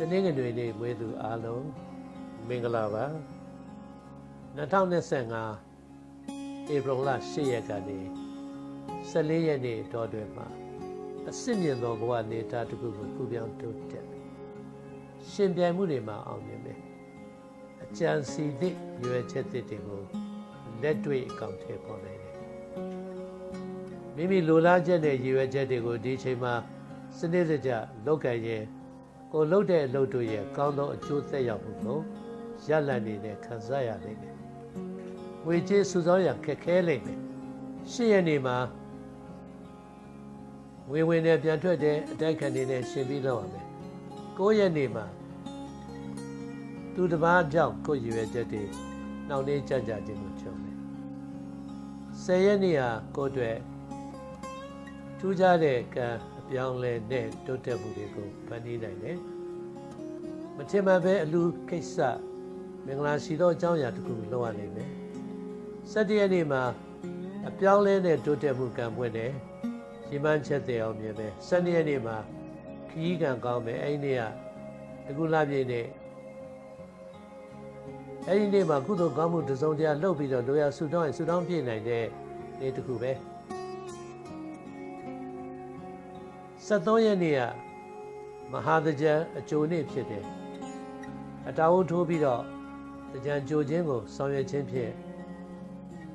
တနင်္ဂနွေနေ့မွေးသူအားလုံးမင်္ဂလာပါ2025ဧပြီလ10ရက်ကနေ14ရက်နေ့တော်တွင်မှာအစစ်မြင့်သောဘဝနေသားတစ်ခုကိုကုပြောင်းတိုးတက်ရှင်ပြိုင်မှုတွေမှာအောင်မြင်မယ်အကြံစီသည့်ရွယ်ချက်သစ်တွေကိုလက်တွေ့အကောင့်ထဲပေါ်နိုင်တယ်မိမိလိုလားချက်နဲ့ရည်ရွယ်ချက်တွေကိုဒီအချိန်မှာစနစ်တကျလုပ်ကြရင် ကိုလှုပ်တဲ့အလုပ်တို့ရဲ့ကောင်းသောအကျိုးသက်ရောက်မှုကိုရလတ်နေတဲ့ခံစားရလိမ့်မယ်။ငွေကြေးစုဆောင်းရခက်ခဲလိမ့်မယ်။ရှစ်ရက်နေမှာငွေဝင်နဲ့ပြန်ထွက်တဲ့အတိုက်ခံနေနဲ့ရှင်ပြီးလောက်ရမယ်။ကိုးရက်နေမှာသူတစ်ပါးကြောင့်ကိုယ်ရွယ်ချက်တွေနှောင့်နှေးကြကြခြင်းကိုချုပ်မယ်။ဆယ်ရက်နေဟာကိုယ်အတွက်ထူးခြားတဲ့ကံအ ပြောင်းလဲနဲ့တိုးတက်မှုတွေကိုဖန်တီးနိုင်တယ်။မထင်မှန်ပဲအလူကိစ္စမင်္ဂလာရှိသောအကြောင်းအရာတစ်ခုလုပ်ရနိုင်မယ်။၁၇ရက်နေ့မှာအပြောင်းလဲနဲ့တိုးတက်မှုကံပွင့်တယ်။ရီမန်းချက်တဲ့အောင်မြင်ပဲ။၁၂ရက်နေ့မှာခီးကံကောင်းမယ်။အဲ့ဒီနေ့ကအခုလပြည့်နေ့အဲ့ဒီနေ့မှာကုသိုလ်ကောင်းမှုတစ်စုံတရာလုပ်ပြီးတော့လိုရာဆူတောင်းရင်ဆူတောင်းပြည့်နိုင်တဲ့နေ့တစ်ခုပဲ။ 73ရက်နေ့ကမဟာသကြံအကျိုးနေ့ဖြစ်တယ်အတာဝထိုးပြီးတော့သကြံကြိုခြင်းကိုဆောင်ရွက်ခြင်းဖြင့်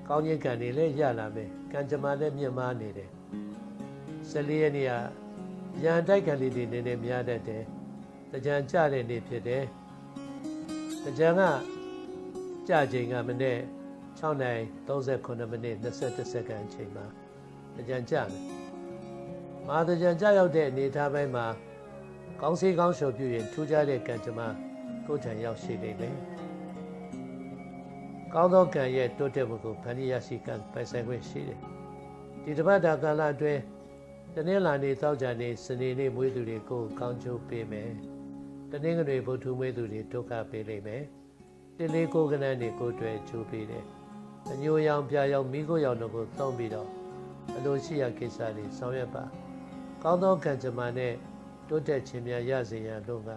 ကောင်းခြင်းကံတွေလည်းရလာမယ်ကံကြမ္မာလည်းမြင့်မားနေတယ်14ရက်နေ့ကရန်တိုက်ခံလေးတွေနည်းနည်းများတတ်တယ်သကြံကြတဲ့နေ့ဖြစ်တယ်သကြံကကြချိန်ကမနေ့6နိုင်39မိနစ်21စက္ကန့်အချိန်မှာသကြံကြမယ် မဟာသကြံကြရောက်တဲ့အနေအထားပိုင်းမှာကောင်းစေးကောင်းလျှော်ပြရင်ထူးခြားတဲ့ကံကြမ္မာကိုယ်ထံရောက်ရှိနေတယ်။ကောင်းသောကံရဲ့တိုးတက်မှုကိုဖန်တီးရရှိကံပိုင်ဆိုင်ခွင့်ရှိတယ်။ဒီတစ်ပတ်တာကာလအတွင်းတနင်္လာနေ့သောကြာနေ့စနေနေ့မွေးသူတွေကိုကောင်းကျိုးပေးမယ်။တနင်္ဂနွေဗုဒ္ဓမွေးသူတွေဒုက္ခပေးလိမ့်မယ်။တလေးကိုကနန်းတွေကိုတွေ့ကျိုးပေးတယ်။အညိုရောင်ပြာရောင်မိခိုးရောင်တို့ကိုသုံးပြီးတော့အလိုရှိရာကိစ္စတွေဆောင်ရွက်ပါ။ ကောင်းသောကံကြမ္မာနဲ့တိုးတက်ခြင်းများရစေရန်လို့က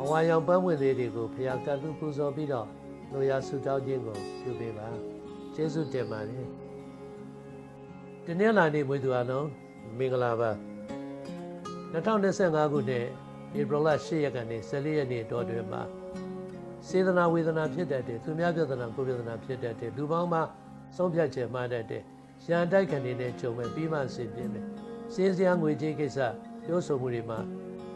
အဝါရောင်ပန်းဝင်လေးတွေကိုဖျားကတ်လူပူဇော်ပြီးတော့လိုရာဆုတောင်းခြင်းကိုပြုပေးပါကျေးဇူးတင်ပါတယ်ဒီနေ့လာနေမွေးသူအလုံးမင်္ဂလာပါ2025ခုနှစ်ဧပြီလ10ရက်ကနေ14ရက်နေ့တော်တွင်မှာစေတနာဝေဒနာဖြစ်တတ်တယ်သူများပြဿနာကိုယ်ပြဿနာဖြစ်တတ်တယ်လူပေါင်းမှာဆုံးဖြတ်ချက်မှားတတ်တယ်ရန်တိုက်ခံနေတဲ့ကြုံမဲ့ပြီးမှဆင်ပြေမယ် စင်းစရာငွေကြေးကိစ္စပြောဆိုမှုတွေမှာ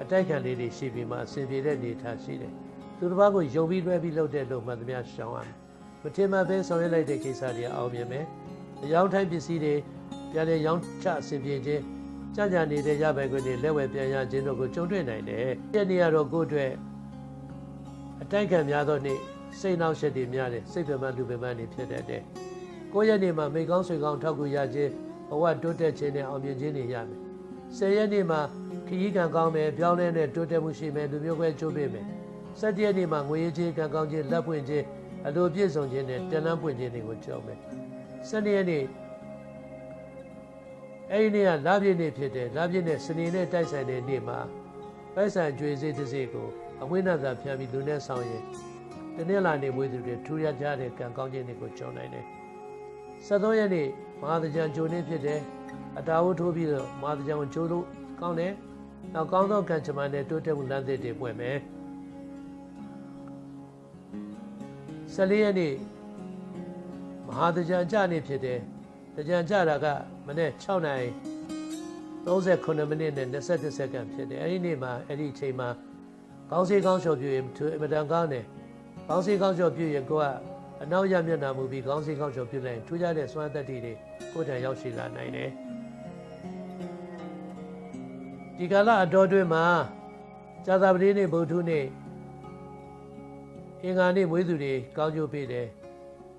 အတိုက်ခံလေးတွေရှိပြီးမှအဆင်ပြေတဲ့နေထားရှိတယ်သူတစ်ပါးကိုယုံပြီးလွှဲပြီးလုပ်တဲ့လို့မှသမျှရှောင်ရမယ်မထင်မှပဲဆောင်ရွက်လိုက်တဲ့ကိစ္စတွေအောင်မြင်မယ်အယောင်ထိုင်းပစ္စည်းတွေပြန်လည်ရောင်းချအဆင်ပြေခြင်းကြကြနေတဲ့ရပိုင်ခွင့်တွေလက်ဝယ်ပြန်ရခြင်းတို့ကိုကြုံတွေ့နိုင်တယ်။ဒီနေ့ကတော့ကိုယ့်အတွက်အတိုက်ခံများသောနေ့စိတ်နှောက်ယှက်တွေများတယ်စိတ်ပင်ပန်းလူပင်ပန်းတွေဖြစ်တတ်တယ်။ကိုယ့်ရဲ့နေ့မှာမိကောင်းဆွေကောင်းထောက်ကူရခြင်း ဘဝတိုးတက်ခြင်းနဲ့အောင်မြင်ခြင်းတွေရမယ်။ဆယ်ရက်နေ့မှာခရီးကံကောင်းမယ်ပြောင်းလဲတဲ့တိုးတက်မှုရှိမယ်လူမျိုးခွဲကျိုးပေးမယ်။ဆက်တရက်နေ့မှာငွေရေးချင်းကံကောင်းခြင်းလက်ပွင့်ခြင်းအလိုပြည့်စုံခြင်းနဲ့တန်လန်းပွင့်ခြင်းတွေကိုကြောက်မယ်။ဆက်ရက်နေ့အဲ့ဒီနေ့ကလပြည့်နေ့ဖြစ်တယ်လပြည့်နေ့စနေနေ့တိုက်ဆိုင်တဲ့နေ့မှာပိုက်ဆံကြွေစေးတစ်စေးကိုအဝိနသာဖြန့်ပြီးလူနဲ့ဆောင်ရင်တနေ့လာနေမွေးသူတွေထူရကြတဲ့ကံကောင်းခြင်းတွေကိုကြောက်နိုင်တယ်။73ရက်နေ့ မဟာသကြံဂျိုနေ့ဖြစ်တယ်။အတာဝတ်ထိုးပြီးတော့မဟာသကြံကိုဂျိုလို့ကောင်းတယ်။နောက်ကောင်းသောကံချမန်နဲ့တိုးတက်မှုလမ်းသစ်တွေပွင့်မယ်။14ရက်နေ့မဟာသကြံကြနေ့ဖြစ်တယ်။သကြံကြတာကမနေ့6နာရီ39မိနစ်နဲ့21စက္ကန့်ဖြစ်တယ်။အဲဒီနေ့မှာအဲ့ဒီအချိန်မှာကောင်းစေးကောင်းလျှော်ပြည့်ရင်အမတန်ကောင်းတယ်။ကောင်းစေးကောင်းလျှော်ပြည့်ရင်ကိုက အနောက်ရမျက်နှာမူပြီးကောင်းစေးကောင်းလျှော်ပြည့်လိုက်ထူးခြားတဲ့စွမ်းသက်တွေကိုယ်ထံရောက်ရှိလာနိုင်တယ်။ဒီကာလအတော်တွင်မှာဇာတာပတိနေ့ဗုဒ္ဓနေ့အင်္ဂါနေ့မွေးသူတွေကောင်းကျိုးပေးတယ်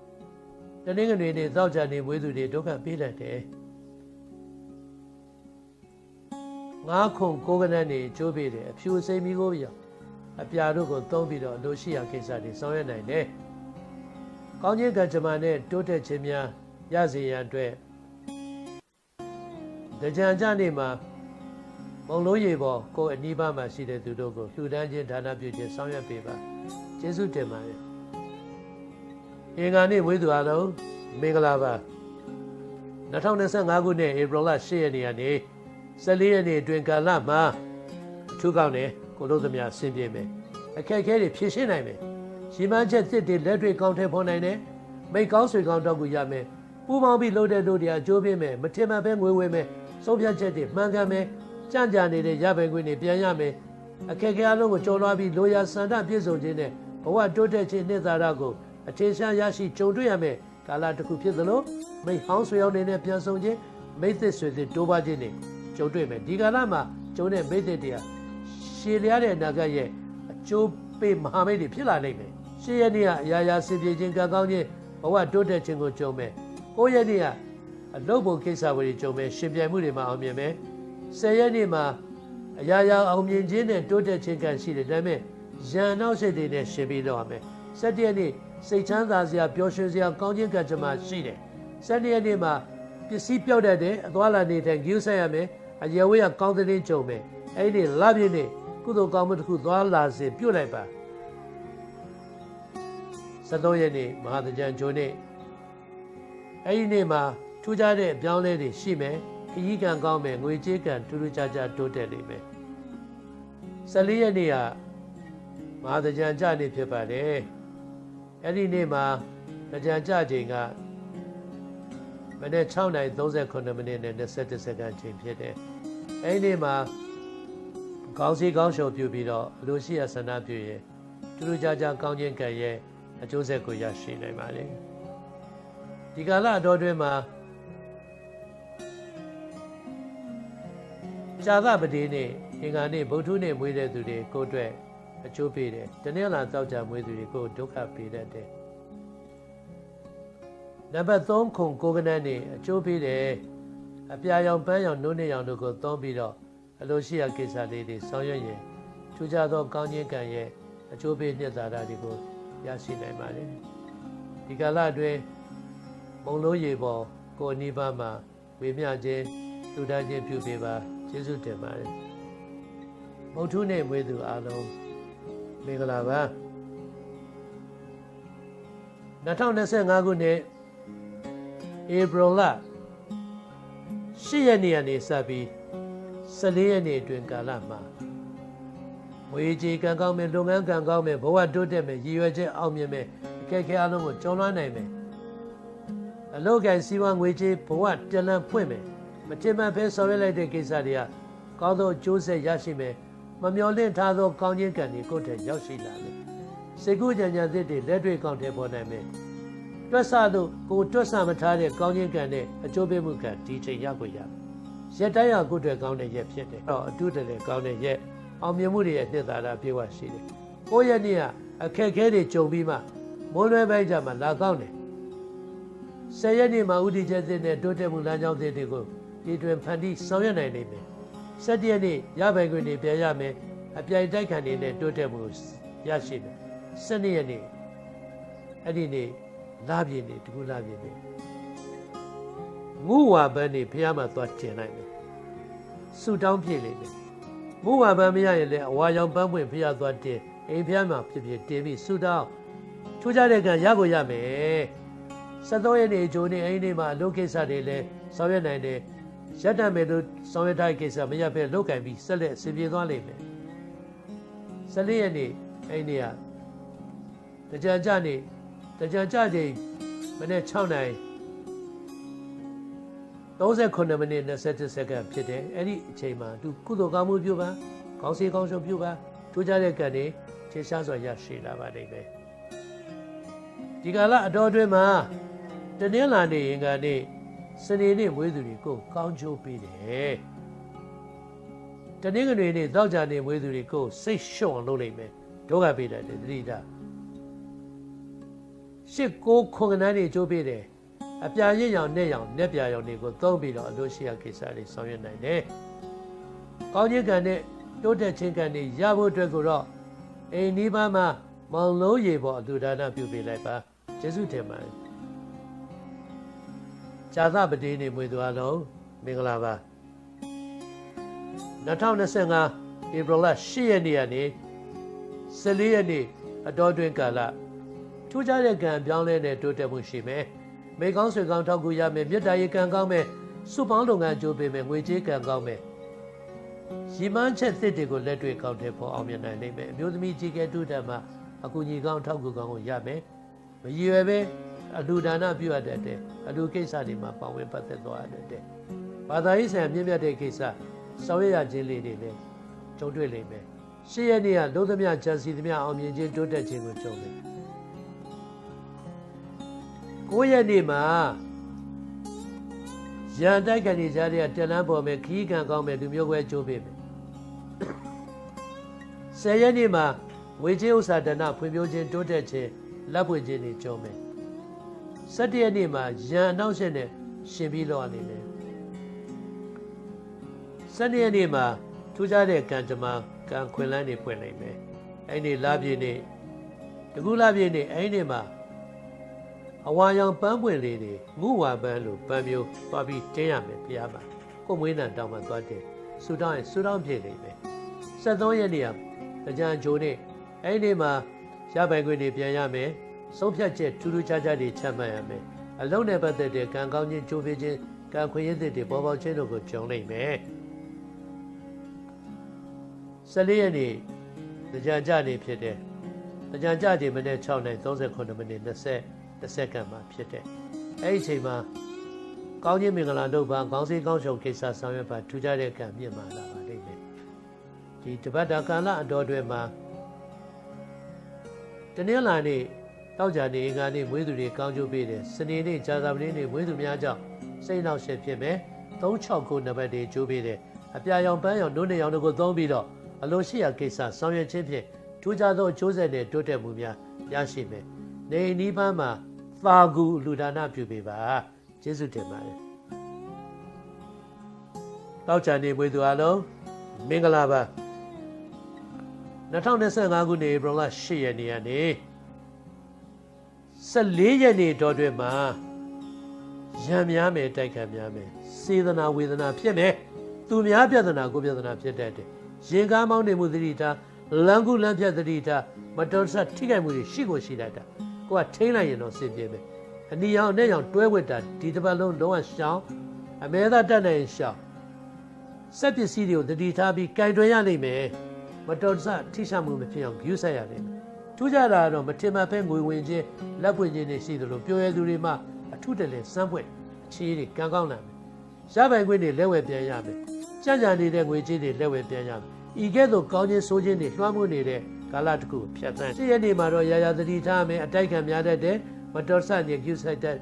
။တနင်္ဂနွေနေ့သောကြာနေ့မွေးသူတွေဒုက္ခပေးတတ်တယ်။ငါးခုကိုကနန်းနေကျိုးပေးတယ်အဖြူစိမ်မီကိုပြောအပြာတို့ကိုသုံးပြီးတော့လိုရှိရာကိစ္စတွေဆောင်ရွက်နိုင်တယ်။ ကောင်းခြင်းကံကြမ္မာနဲ့တိုးတက်ခြင်းများရစေရန်အတွက်ကြံကြနေ့မှာဝမုံလုံးရေပေါ်ကိုယ်အနီးပါးမှာရှိတဲ့သူတို့ကိုလှူဒန်းခြင်းဒါနပြုခြင်းဆောင်ရွက်ပေးပါကျေးဇူးတင်ပါတယ်အင်္ဂါနေ့ဝေးသူအားလုံးမင်္ဂလာပါ2025ခုနှစ်ဧပြီလ10ရက်နေ့ကနေ14ရက်နေ့အတွင်းကာလမှာထူးကောင်းတယ်ကိုလို့သမျှဆင်ပြေမယ်အခက်အခဲတွေဖြေရှင်းနိုင်မယ် ရှင်းမချက်သစ်တွေလက်တွေကောင်းထဲဖော်နိုင်တယ်မိတ်ကောင်းဆွေကောင်းတော့ကူရမယ်ပူပေါင်းပြီးလို့တဲ့တို့တွေအကျိုးပေးမယ်မထင်မှပဲငွေဝေမယ်ဆုံးဖြတ်ချက်တွေမှန်ကန်မယ်ကြံ့ကြာနေတဲ့ရပိုင်ခွင့်တွေပြန်ရမယ်အခက်အခဲအလုံးကိုကြော်လွှားပြီးလိုရာစန္ဒပြည့်စုံခြင်းနဲ့ဘဝတိုးတက်ခြင်းနှစ်သာရကိုအထင်ရှားရရှိကြုံတွေ့ရမယ်ကာလတစ်ခုဖြစ်သလိုမိဟောင်းဆွေအောင်နေနဲ့ပြန်ဆောင်ခြင်းမိသစ်ဆွေသစ်တိုးပွားခြင်းနဲ့ကြုံတွေ့မယ်ဒီကာလမှာကျုံတဲ့မိသစ်တရားရှည်လျားတဲ့အနာဂတ်ရဲ့အကျိုးပေးမဟာမိတ်တွေဖြစ်လာနိုင်မယ် ရှေ့ရက်နေ့ကအရာရာစင်ပြေခြင်းကံကောင်းခြင်းဘဝတိုးတက်ခြင်းကိုကြုံမယ်ကိုယ့်ရက်နေ့ကအလုပ်ပုံကိစ္စဝေးကြုံမယ်ရှင်ပြိုင်မှုတွေမှာအောင်မြင်မယ်ဆယ်ရက်နေ့မှာအရာရာအောင်မြင်ခြင်းနဲ့တိုးတက်ခြင်းကံရှိတယ်ဒါပေမဲ့ရန်နောက်စိတ်တွေနဲ့ရှင်ပြီးတော့ရမယ်ဆက်တရက်နေ့စိတ်ချမ်းသာစရာပျော်ရွှင်စရာကောင်းခြင်းကံကြမ္မာရှိတယ်ဆက်တရက်နေ့မှာပစ္စည်းပြောက်တတ်တယ်အသွားလာနေတဲ့ဂိူးဆက်ရမယ်အရေဝေးကကောင်းတဲ့ကြုံမယ်အဲ့ဒီလပြည့်နေ့ကုသိုလ်ကောင်းမှုတစ်ခုသွားလာစေပြုတ်လိုက်ပါ 73ရက်နေ့မဟာတကြံဂျိုနေ့အဲ့ဒီနေ့မှာထူးခြားတဲ့အပြောင်းလဲတွေရှိမယ်ခရီးကံကောင်းမယ်ငွေကြေးကံထူးထူးခြားခြားတိုးတက်လိမ့်မယ်14ရက်နေ့ကမဟာတကြံကြနေ့ဖြစ်ပါတယ်အဲ့ဒီနေ့မှာတကြံကြချိန်ကမနေ့6:39မိနစ်နဲ့27စက္ကန့်ချိန်ဖြစ်တယ်အဲ့ဒီနေ့မှာကောင်းစီကောင်းရှုံပြုပြီးတော့အလိုရှိရဆန္ဒပြုရင်ထူးထူးခြားခြားကောင်းခြင်းကံရဲ့ အကျိုးဆက်ကိုရရှိနိုင်ပါလေဒီကာလအတော်တွင်မှာဇာသပတိနေ့အင်္ဂါနေ့ဗုဒ္ဓနေ့မွေးတဲ့သူတွေကိုအတွက်အကျိုးပေးတယ်တနင်္လာတောက်ကြမွေးသူတွေကိုဒုက္ခပေးတတ်တယ်နံပါတ်3ခုကိုကနန်းနေအကျိုးပေးတယ်အပြာရောင်ပန်းရောင်နှုတ်နေရောင်တို့ကိုသုံးပြီးတော့အလိုရှိရာကိစ္စလေးတွေဆောင်ရွက်ရင်ထူးခြားသောကောင်းခြင်းကံရဲ့အကျိုးပေးနှစ်သာရတွေကို ရရှိနိုင်ပါတယ်ဒီကာလအတွင်းမုံလို့ရေပေါ်ကိုအနိဗ္ဗာန်မှာဝေမျှခြင်းလူသားချင်းပြုပေးပါကျေးဇူးတင်ပါတယ်မုတ်ထုနဲ့မွေးသူအားလုံးမင်္ဂလာပါ2025ခုနှစ်ဧပြီလ10ရက်နေ့ကနေစပြီး14ရက်နေ့အတွင်းကာလမှာ ဝေကြီးကံကောင်းမယ်လုပ်ငန်းကံကောင်းမယ်ဘဝတိုးတက်မယ်ရည်ရွယ်ချက်အောင်မြင်မယ်အခက်အခဲအလုံးကိုကျော်လွှားနိုင်မယ်အလုပ်ကိုင်စီးပွားငွေကြေးဘဝတလန်ဖွင့်မယ်မတင်မဖဲဆောင်ရွက်လိုက်တဲ့ကိစ္စတွေကကောင်းသောအကျိုးဆက်ရရှိမယ်မမျော်လင့်ထားသောကောင်းခြင်းကံတွေကိုယ်တည်းရောက်ရှိလာမယ်စေကုကြံကြံသစ်တွေလက်တွေ့ကောင်းတဲ့ပေါ်နိုင်မယ်တွက်ဆသို့ကိုတွက်ဆမထားတဲ့ကောင်းခြင်းကံနဲ့အကျိုးပေးမှုကံဒီချိန်ရောက်ကိုရမယ်ရက်တိုင်းဟာကိုယ်တည်းကောင်းတဲ့ရက်ဖြစ်တယ်တော့အတူတည်းကောင်းတဲ့ရက် အောင်မြင်မှုတွေရဲ့နှစ်သာရပြေဝရှိတယ်။ကိုယ့်ရဲ့နေ့ကအခက်အခဲတွေကြုံပြီးမှမိုးလွဲပိုင်းကြမှာလာကောင်းတယ်။ဆယ်ရက်နေ့မှာဥတီချက်တဲ့တိုးတက်မှုလမ်းကြောင်းတွေကိုဒီတွင်ဖန်တီးဆောင်ရွက်နိုင်လိမ့်မယ်။ဆက်တရက်နေ့ရပိုင်ခွင့်တွေပြန်ရမယ်။အပြိုင်တိုက်ခံနေနဲ့တိုးတက်မှုရရှိတယ်။ဆက်နှစ်ရက်နေ့အဲ့ဒီနေ့လာပြည့်နေ့တကူလာပြည့်နေ့ငူဝါဘန်းနေဖះမှာသွားတင်နိုင်မယ်။ဆူတောင်းပြည့်လိမ့်မယ် မူဝါပန်းမရရင်လည်းအဝါရောင်ပန်းပွင့်ဖျားသွားတင်အိမ်ဖျားမှာဖြစ်ဖြစ်တင်ပြီးဆူတောင်းထူးခြားတဲ့ကံရကိုရမယ်73ရက်နေ့အကျိုးနေ့အိမ်နေ့မှာအလုပ်ကိစ္စတွေလည်းဆောင်ရွက်နိုင်တယ်ရက်တံမယ်လို့ဆောင်ရွက်တဲ့ကိစ္စမရဖဲလောက်ကင်ပြီးဆက်လက်ဆင်ပြေသွားလိမ့်မယ်14ရက်နေ့အိမ်နေ့ကတကြံကြနေ့တကြံကြချိန်မနေ့6နိုင် 38မိနစ်27စက္ကန့်ဖြစ်တယ်အဲ့ဒီအချိန်မှာသူကုသိုလ်ကောင်းမှုပြုပါကောင်းစေကောင်းရှုံပြုပါထူးခြားတဲ့ကံတွေခြေရှားစွာရရှိလာပါလိမ့်မယ်ဒီကာလအတော်အတွင်းမှာတနင်္လာနေ့ရင်ကနေစနေနေ့မွေးသူတွေကိုကောင်းချိုးပေးတယ်တနင်္ဂနွေနေ့သောကြာနေ့မွေးသူတွေကိုစိတ်ရှုံအောင်လုပ်လိုက်မယ်ဒုက္ခပေးတယ်သတိထားရှစ်ကိုခွန်ကနန်းတွေအကျိုးပေးတယ် အပြာရင့်ရောင်နဲ့ရောင်နဲ့ပြာရောင်တွေကိုသုံးပြီးတော့အလို့ရှိရကိစ္စတွေဆောင်ရွက်နိုင်တယ်။ကောင်းခြင်းကံနဲ့တိုးတက်ခြင်းကံတွေရဖို့အတွက်ကိုတော့အိမ်ဒီပါမှာမောင်လုံးရေပေါ်အလူဒါနပြုပေးလိုက်ပါကျေးဇူးတင်ပါတယ်။ဇာသပတိနေမွေသူအလုံးမင်္ဂလာပါ2025ဧပြီလ10ရက်နေ့ကနေ14ရက်နေ့အတော်တွင်ကာလထူးခြားတဲ့ကံပြောင်းလဲတဲ့တိုးတက်မှုရှိမယ်။ မိကောင်းဆွေကောင်းထောက်ကူရမယ်။မြတ်တာရေကံကောင်းမယ်။စုပေါင်းလုပ်ငန်းကြိုးပေးမယ်။ငွေကြေးကံကောင်းမယ်။ရီမန်းချက်သစ်တွေကိုလက်တွေ့ကောက်တဲ့ပေါ်အောင်မြင်နိုင်လိမ့်မယ်။အမျိုးသမီးကြီးကဲတူတတ်မှာအကူညီကောင်းထောက်ကူကောင်းကိုရမယ်။မရည်ရွယ်ပဲအလူဒါနပြုရတဲ့အလူကိစ္စတွေမှာပါဝင်ပတ်သက်သွားတဲ့ဘာသာရေးဆိုင်ရာမြင့်မြတ်တဲ့ကိစ္စဆောင်ရွက်ရခြင်းလေးတွေလည်းကြုံတွေ့လိမ့်မယ်။ရှေ့ရက်နေ့ကလုံးသမျှဂျန်စီသမျှအောင်မြင်ခြင်းတိုးတက်ခြင်းကိုကြုံမယ်။ ကိုရက်နေ့မှာရန်တိုက်ကနေကြတဲ့တလန်းပေါ်မယ်ခီးကန်ကောင်းမယ်လူမျိုးခွဲကြိုးပေးမယ်။ဆယ်ရက်နေ့မှာဝေချင်းဥစ္စာဒနာဖွံ့ဖြိုးခြင်းတိုးတက်ခြင်းလက်ပွင့်ခြင်းတွေကြုံမယ်။၁၇ရက်နေ့မှာရန်အနောက်ရှက်နဲ့ရှင်ပြီးတော့အနေနဲ့စနေရက်နေ့မှာထူးခြားတဲ့ကံကြမ္မာကံခွင်လန်းတွေပွင့်နိုင်မယ်အဲ့ဒီလပြည့်နေ့တကူလပြည့်နေ့အဲ့ဒီမှာ အဝါရောင်ပန်းပွင့်လေးတွေငုဝါပန်းလိုပန်းမျိုးသွားပြီးတင်းရမယ်ဖျားမှာကိုမွေးနံတောင်းမှသွားတယ်ဆူတောင်းရင်ဆူတောင်းပြည့်နေမယ်73ရက်နေ့ကကြံဂျိုနေ့အဲ့ဒီမှာရပိုင်ခွင့်တွေပြန်ရမယ်ဆုံးဖြတ်ချက်ထူးထူးခြားခြားတွေချမှတ်ရမယ်အလုံးနဲ့ပတ်သက်တဲ့ကံကောင်းခြင်းကြိုးပေးခြင်းကံခွင့်ရည်တွေပေါ်ပေါက်ခြင်းတို့ကိုကြုံနိုင်မယ်14ရက်နေ့ကြံကြနေ့ဖြစ်တယ်ကြံကြနေ့မိနစ်6နိုင်38မိနစ်20 20စက္ကန့်မှာဖြစ်တယ်အဲ့ဒီအချိန်မှာကောင်းခြင်းမင်္ဂလာတို့ပါခေါင်းစည်းကောင်းရှုံကိစ္စဆောင်ရွက်ပါထူးခြားတဲ့ကံမြင့်မာလာပါလိမ့်မယ်ဒီတပတ်တာကာလအတော်တွင်မှာတနင်္လာနေ့တောက်ကြနေအင်္ဂါနေ့မွေးသူတွေကောင်းကျိုးပေးတယ်စနေနေ့ဂျာသာပလေးနေ့မွေးသူများကြောင့်စိတ်နှောက်ရှက်ဖြစ်မယ်369နံပါတ်တွေကျိုးပေးတယ်အပြာရောင်ပန်းရောင်နိုးနေရောင်တို့ကိုသုံးပြီးတော့အလိုရှိရာကိစ္စဆောင်ရွက်ခြင်းဖြင့်ထူးခြားသောအကျိုးဆက်နဲ့တိုးတက်မှုများရရှိမယ်နေနီးပန်းမှာ သာကူလူဒါနပြုပေးပါကျေးဇူးတင်ပါတယ်တောက်ချန်နေမွေးသူအလုံးမင်္ဂလာပါ2025ခုနှစ်ဧပြီလ10ရက်နေ့ကနေ14ရက်နေ့တော်တွင်မှာရံများမယ်တိုက်ခံများမယ်စေတနာဝေဒနာဖြစ်မယ်သူများပြဿနာကိုပြဿနာဖြစ်တတ်တယ်ရင်ကားမောင်းနေမှုသတိထားလမ်းကူလမ်းဖြတ်သတိထားမတော်တဆထိခိုက်မှုတွေရှိကိုရှိတတ်တာ ကိုကထိန်းလိုက်ရင်တော့စင်ပြေမယ်အနီရောင်နဲ့ရောင်တွဲဝစ်တာဒီတစ်ပတ်လုံးလုံးဝရှောင်းအမဲသားတက်နိုင်ရှောင်းစက်ပစ္စည်းတွေကိုတတိထားပြီးကင်တွယ်ရနိုင်မယ်မတော်တဆထိရှမှုမဖြစ်အောင်ဂရုစိုက်ရနိုင်မယ်ထူးခြားတာကတော့မထင်မှတ်ဖဲငွေဝင်ခြင်းလက်ပွင့်ခြင်းတွေရှိသလိုပြောရဲသူတွေမှအထုတလဲစမ်းပွက်အခြေးတွေကံကောင်းလာမယ်ရပိုင်ခွင့်တွေလက်ဝဲပြန်ရမယ်ကြံ့ကြံနေတဲ့ငွေကြေးတွေလက်ဝဲပြန်ရမယ်ဤကဲ့သို့ကောင်းခြင်းဆိုးခြင်းတွေလွှမ်းမိုးနေတဲ့ ကာလတစ်ခုဖြတ်သန်းရှေ့ရက်နေ့မှာတော့ရာရာသတိထားမယ်အတိုက်ခံများတတ်တယ်မတော်ဆနေကျူဆိုင်တဲ့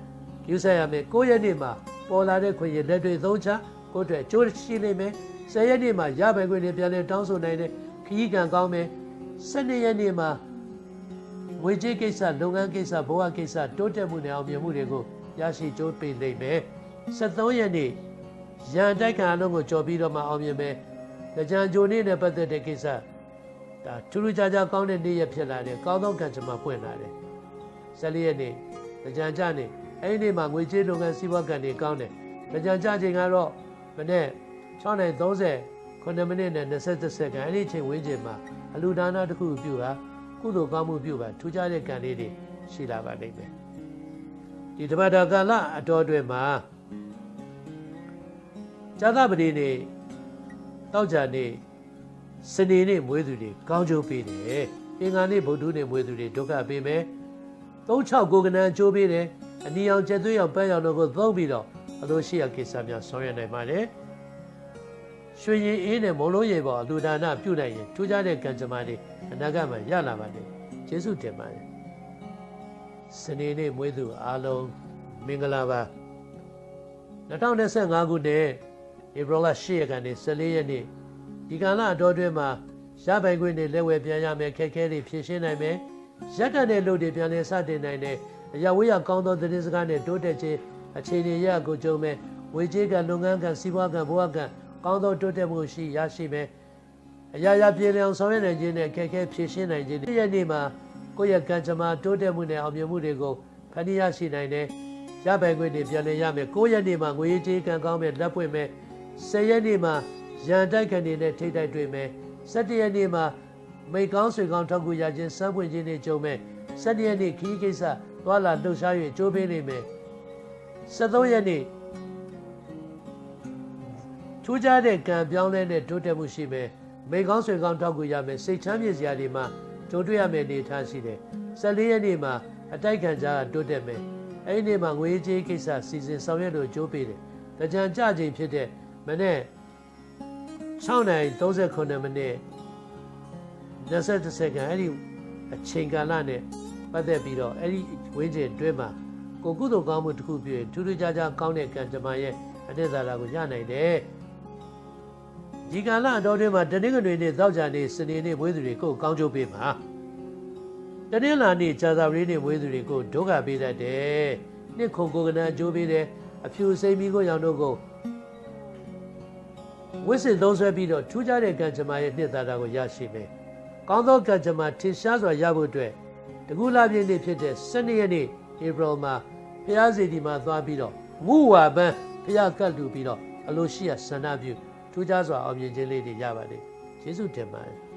ကျူဆိုင်ရမယ်ကိုရက်နေ့မှာပေါ်လာတဲ့ခွင့်ရလက်တွေသုံးချကိုအတွက်ကျိုးရှိနေမယ်ဆယ်ရက်နေ့မှာရပိုင်ခွင့်တွေပြန်လဲတောင်းဆိုနိုင်တဲ့ခရီးကံကောင်းမယ်၁၂ရက်နေ့မှာငွေကြေးကိစ္စလုပ်ငန်းကိစ္စဘဝကိစ္စတိုးတက်မှုနဲ့အောင်မြင်မှုတွေကိုရရှိကြိုးပေးနိုင်မယ်73ရက်နေ့ရန်တိုက်ခံအလုံးကိုကြော်ပြီးတော့မှအောင်မြင်မယ်ကြံကြိုနေ့နဲ့ပတ်သက်တဲ့ကိစ္စ ဒါထူးထူးခြားခြားကောင်းတဲ့နေ့ရက်ဖြစ်လာတယ်ကောင်းသောကံကြမ္မာပွင့်လာတယ်14ရက်နေ့ကြံကြနေ့အဲ့ဒီနေ့မှာငွေကြေးလုပ်ငန်းစီးပွားကံတွေကောင်းတယ်ကြံကြချိန်ကတော့မနေ့6:30 9မိနစ်နဲ့20စက္ကန့်အဲ့ဒီအချိန်ဝန်းကျင်မှာအလူဒါနတစ်ခုပြုတာကုသိုလ်ကောင်းမှုပြုပါထူးခြားတဲ့ကံလေးတွေရှိလာပါလိမ့်မယ်ဒီတပတ်တော်ကာလအတော်အတွင်းမှာဇာသပတိနေ့တောက်ကြနေ့ စနေနေ့မွေးသူတွေကောင်းကျိုးပေးတယ်အင်္ဂါနေ့ဗုဒ္ဓနေ့မွေးသူတွေဒုက္ခပေးမယ်36ကိုကနန်ကျိုးပေးတယ်အနီအောင်ကျက်သွေးအောင်ပန်းရောင်တို့ကိုသုံးပြီးတော့အလိုရှိရာကိစ္စများဆောင်ရွက်နိုင်ပါတယ်ရွှေရင်အေးနဲ့မုံလုံးရေပေါ်အလူဒါနပြုနိုင်ရင်ထူးခြားတဲ့ကံကြမ္မာတွေအနာဂတ်မှာရလာပါတယ်ကျေးဇူးတင်ပါတယ်စနေနေ့မွေးသူအားလုံးမင်္ဂလာပါ2025ခုနှစ်ဧပြီလ10ရက်ကနေ14ရက်နေ့ ဒီကာလအတော်တွင်းမှာရပိုင်ခွင့်တွေလက်ဝဲပြန်ရမယ်ခက်ခဲတွေဖြည့်ရှင်းနိုင်မယ်ရက်ကန်တဲ့လို့တွေပြန်လည်စတင်နိုင်တယ်အရာဝေးရကောင်းသောသတင်းစကားနဲ့တိုးတက်ခြင်းအခြေအနေရကိုကြုံမဲ့ဝေကြေးကလုပ်ငန်းကစီးပွားကဘဝကကောင်းသောတိုးတက်မှုရှိရရှိမယ်အရာရာပြေလည်အောင်ဆောင်ရွက်နိုင်ခြင်းနဲ့ခက်ခဲဖြည့်ရှင်းနိုင်ခြင်းဒီရက်နေ့မှာကိုယ့်ရဲ့ကံကြမ္မာတိုးတက်မှုနဲ့အောင်မြင်မှုတွေကိုဖန်တီးရရှိနိုင်တယ်ရပိုင်ခွင့်တွေပြန်လည်ရမယ်9ရက်နေ့မှာငွေကြေးကံကောင်းမဲ့လက်ပွင့်မဲ့10ရက်နေ့မှာ ရရန်တိုက်ခံနေတဲ့ထိတ်တိုက်တွေ့မယ်17ရက်နေ့မှာမိတ်ကောင်းဆွေကောင်းထောက်ကူရခြင်းစမ်းပွင့်ခြင်းတွေကြုံမယ်17ရက်နေ့ခီးကိစ္စသွာလာလှုပ်ရှား၍ကြိုးပေးနေမယ်73ရက်နေ့ထူးခြားတဲ့ကံပြောင်းလဲတဲ့တိုးတက်မှုရှိမယ်မိတ်ကောင်းဆွေကောင်းထောက်ကူရမယ်စိတ်ချမ်းမြေစရာတွေမှာကြုံတွေ့ရမယ်အနေထားရှိတယ်14ရက်နေ့မှာအတိုက်ခံကြားကတိုးတက်မယ်အဲ့ဒီနေ့မှာငွေကြေးကိစ္စစီစဉ်ဆောင်ရွက်လို့ကြိုးပေးတယ်တကြံကြချိန်ဖြစ်တဲ့မနေ့ 6နိုင်39မိနစ်20စက္ကန့်အဲ့ဒီအချိန်ကာလနဲ့ပတ်သက်ပြီးတော့အဲ့ဒီဝင်းကျင်တွဲမှာကိုကုသိုလ်ကောင်းမှုတစ်ခုပြည့်ထူးထူးခြားခြားကောင်းတဲ့ကံကြမ္မာရဲ့အနှစ်သာရကိုရနိုင်တယ်ဒီကာလအတော်တွင်းမှာတနင်္ဂနွေနေ့သောကြာနေ့စနေနေ့မွေးသူတွေကိုကောင်းကျိုးပေးမှာတနင်္လာနေ့ဇာတာပတိနေ့မွေးသူတွေကိုဒုက္ခပေးတတ်တယ်နှစ်ခုကိုကနအကျိုးပေးတယ်အဖြူစိမ့်မီကိုရောင်တို့ကို ဝိစစ်သုံးဆွဲပြီးတော့ထူးခြားတဲ့ကံကြမ္မာရဲ့နှစ်သာရကိုရရှိမယ်။ကောင်းသောကံကြမ္မာထင်ရှားစွာရဖို့အတွက်တကူလာပြည့်နေ့ဖြစ်တဲ့12ရက်နေ့ဧပြီမှာဖျားစီဒီမှာသွားပြီးတော့မူဝါပန်းဖျားကတ်လူပြီးတော့အလိုရှိရဆန္ဒပြုထူးခြားစွာအောင်မြင်ခြင်းလေးတွေရပါတယ်။ယေရှုတင်ပါတယ်